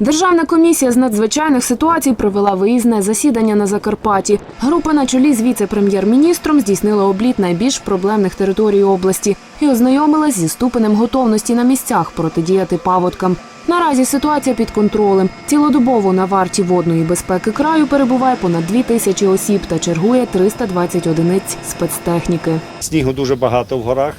Державна комісія з надзвичайних ситуацій провела виїзне засідання на Закарпатті. Група на чолі з віце-прем'єр-міністром здійснила обліт найбільш проблемних територій області і ознайомилась зі ступенем готовності на місцях протидіяти паводкам. Наразі ситуація під контролем. Цілодобово на варті водної безпеки краю перебуває понад дві тисячі осіб та чергує 320 одиниць спецтехніки. Снігу дуже багато в горах.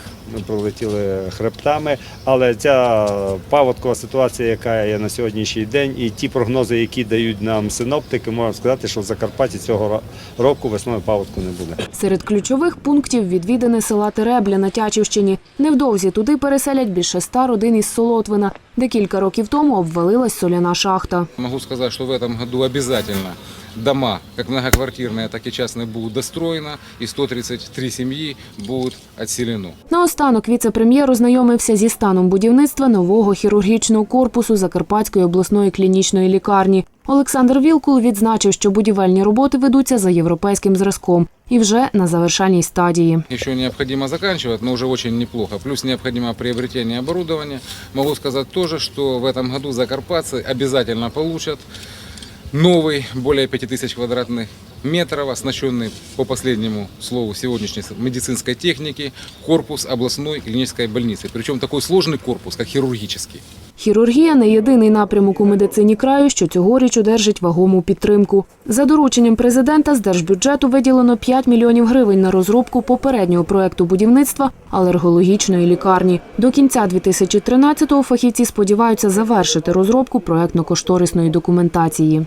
Пролетіли хребтами, але ця паводкова ситуація, яка є на сьогоднішній день, і ті прогнози, які дають нам синоптики, можна сказати, що в Закарпатті цього року весною паводку не буде. Серед ключових пунктів відвідане села Теребля на Тячівщині. Невдовзі туди переселять більше ста родин із Солотвина, де кілька років тому обвалилась соляна шахта. Могу сказать, что в этом году обязательно дома, как многоквартирные, так и частные, будут достроено, и 133 семьи будут отселено. Наостанок віце-прем'єр ознайомився зі станом будівництва нового хірургічного корпусу Закарпатської обласної клінічної лікарні. Олександр Вілкул відзначив, що будівельні роботи ведуться за європейським зразком і вже на завершальній стадії. Еще необходимо заканчивать, но уже очень неплохо. Плюс необходимо приобретение оборудования. Могу сказать тоже, что в этом году закарпатцы обязательно получат новый, более 5000 квадратных метров, оснащенный, по последнему слову сегодняшней медицинской техники, корпус областной клинической больницы. Причем такой сложный корпус, как хирургический. Хірургія не єдиний напрямок у медицині краю, що цьогоріч одержить вагому підтримку. За дорученням президента з держбюджету виділено 5 мільйонів гривень на розробку попереднього проекту будівництва алергологічної лікарні. До кінця 2013-го фахівці сподіваються завершити розробку проектно-кошторисної документації.